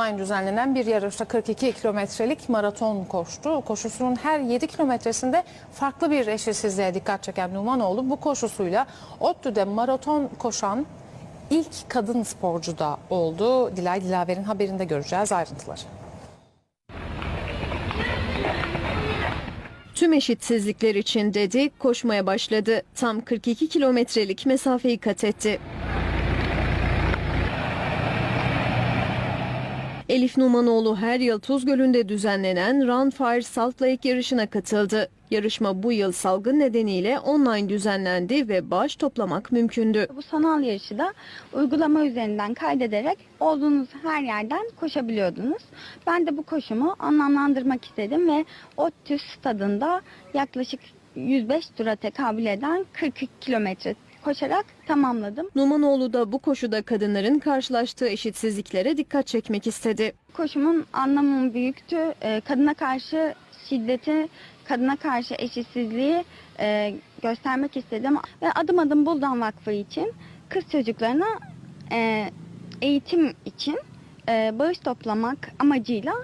Aynı düzenlenen bir yarışta 42 kilometrelik maraton koştu. Koşusunun her 7 kilometresinde farklı bir eşitsizliğe dikkat çeken Numanoğlu bu koşusuyla ODTÜ'de maraton koşan ilk kadın sporcu da oldu. Dilay Dilaver'in haberinde göreceğiz ayrıntıları. Tüm eşitsizlikler için dedi, koşmaya başladı. Tam 42 kilometrelik mesafeyi kat etti. Elif Numanoğlu her yıl Tuz Gölü'nde düzenlenen Run Fire Salt Lake yarışına katıldı. Yarışma bu yıl salgın nedeniyle online düzenlendi ve bağış toplamak mümkündü. Bu sanal yarışı da uygulama üzerinden kaydederek olduğunuz her yerden koşabiliyordunuz. Ben de bu koşumu anlamlandırmak istedim ve ODTÜ stadında yaklaşık 105 tura tekabül eden 42 kilometre koşarak tamamladım. Numanoğlu da bu koşuda kadınların karşılaştığı eşitsizliklere dikkat çekmek istedi. Koşumun anlamı büyüktü. Ee, Kadına karşı şiddeti, kadına karşı eşitsizliği e, göstermek istedim. Ve adım adım Buldan Vakfı için kız çocuklarına e, eğitim için e, bağış toplamak amacıyla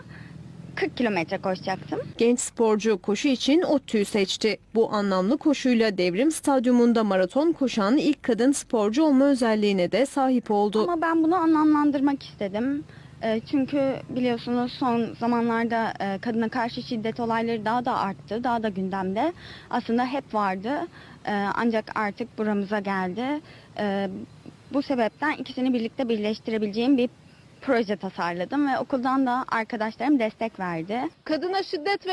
40 kilometre koşacaktım. Genç sporcu koşu için ODTÜ'yü seçti. Bu anlamlı koşuyla Devrim Stadyumunda maraton koşan ilk kadın sporcu olma özelliğine de sahip oldu. Ama ben bunu anlamlandırmak istedim. E, Çünkü biliyorsunuz son zamanlarda e, kadına karşı şiddet olayları daha da arttı, daha da gündemde. Aslında hep vardı E, ancak artık buramıza geldi. E, Bu sebepten ikisini birlikte birleştirebileceğim bir proje tasarladım ve okuldan da arkadaşlarım destek verdi. kadına şiddet ve